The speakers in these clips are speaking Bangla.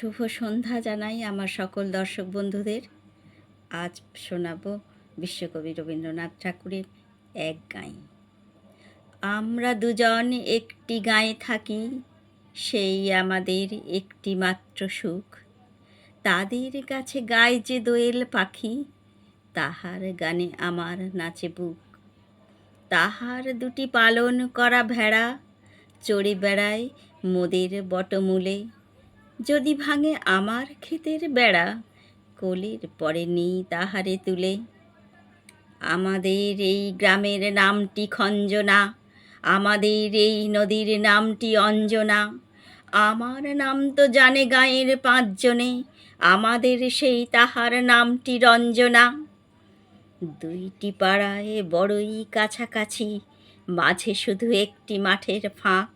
শুভ সন্ধ্যা জানাই আমার সকল দর্শক বন্ধুদের। আজ শোনাবো বিশ্বকবি রবীন্দ্রনাথ ঠাকুরের এক গাঁয়ে আমরা দুজন একটি গাঁয়ে থাকি, সেই আমাদের একটি মাত্র সুখ। তাদের কাছে গায়ে যে দোয়েল পাখি, তাহার গানে আমার নাচে বুক। তাহার দুটি পালন করা ভেড়া, চড়ে বেড়ায় মোদের বটমূলে। যদি ভাঙে আমার ক্ষেতের বেড়া, কোলের পরে নেই তাহারে তুলে। আমাদের এই গ্রামের নামটি খঞ্জনা, আমাদের এই নদীর নামটি অঞ্জনা। আমার নাম তো জানে গাঁয়ের পাঁচজনে, আমাদের সেই তাহার নামটি রঞ্জনা। দুইটি পাড়ায় বড়ই কাছাকাছি, মাঝে শুধু একটি মাঠের ফাঁক।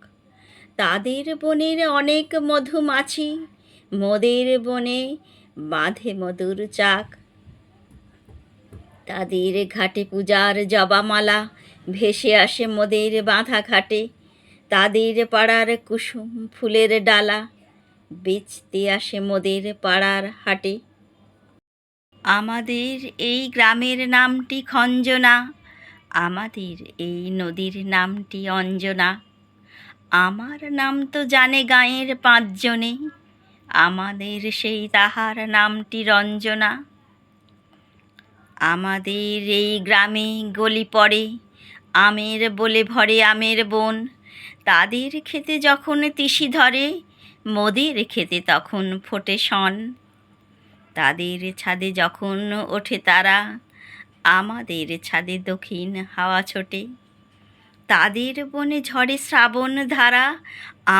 তাদের বনের অনেক মধুমাছি। মদের বনে বাঁধে মধুর চাক। তাদের ঘাটে পূজার জবামালা, ভেসে আসে মোদের বাঁধা ঘাটে তাদের পাড়ার কুসুম ফুলের ডালা, বেচতে আসে মোদের পাড়ার হাটে। আমাদের এই গ্রামের নামটি খঞ্জনা, আমাদের এই নদীর নামটি অঞ্জনা। আমার নাম তো জানে গাঁয়ের পাঁচজনে, আমাদের সেই তাহার নামটি রঞ্জনা। আমাদের এই গ্রামে গলি পড়ে, আমের বলে ভরে আমের বন। তাদের খেতে যখন তিসি ধরে, মোদের খেতে তখন ফোটে শন। তাদের ছাদে যখন ওঠে তারা, আমাদের ছাদে দক্ষিণ হাওয়া ছোটে। তাদের বনে ঝড়ে শ্রাবণ ধারা,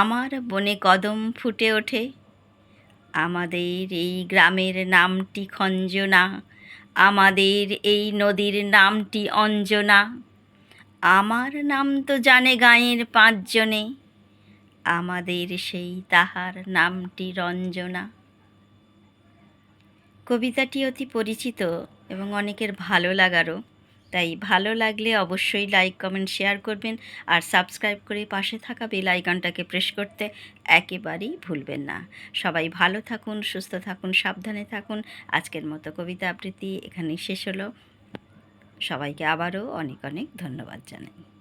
আমার বনে কদম ফুটে ওঠে। আমাদের এই গ্রামের নামটি খঞ্জনা, আমাদের এই নদীর নামটি অঞ্জনা। আমার নাম তো জানে গাঁয়ের পাঁচজনে, আমাদের সেই তাহার নামটি রঞ্জনা। কবিতাটি অতি পরিচিত এবং অনেকের ভালো লাগারও। তাই ভালো লাগলে অবশ্যই লাইক, কমেন্ট, শেয়ার করবেন আর সাবস্ক্রাইব করে পাশে থাকা বেল আইকনটাকে প্রেস করতে একেবারেই ভুলবেন না। সবাই ভালো থাকুন, সুস্থ থাকুন, সাবধানে থাকুন। আজকের মতো কবিতা আবৃত্তি এখানেই শেষ হলো। সবাইকে আবারও অনেক অনেক ধন্যবাদ জানাই।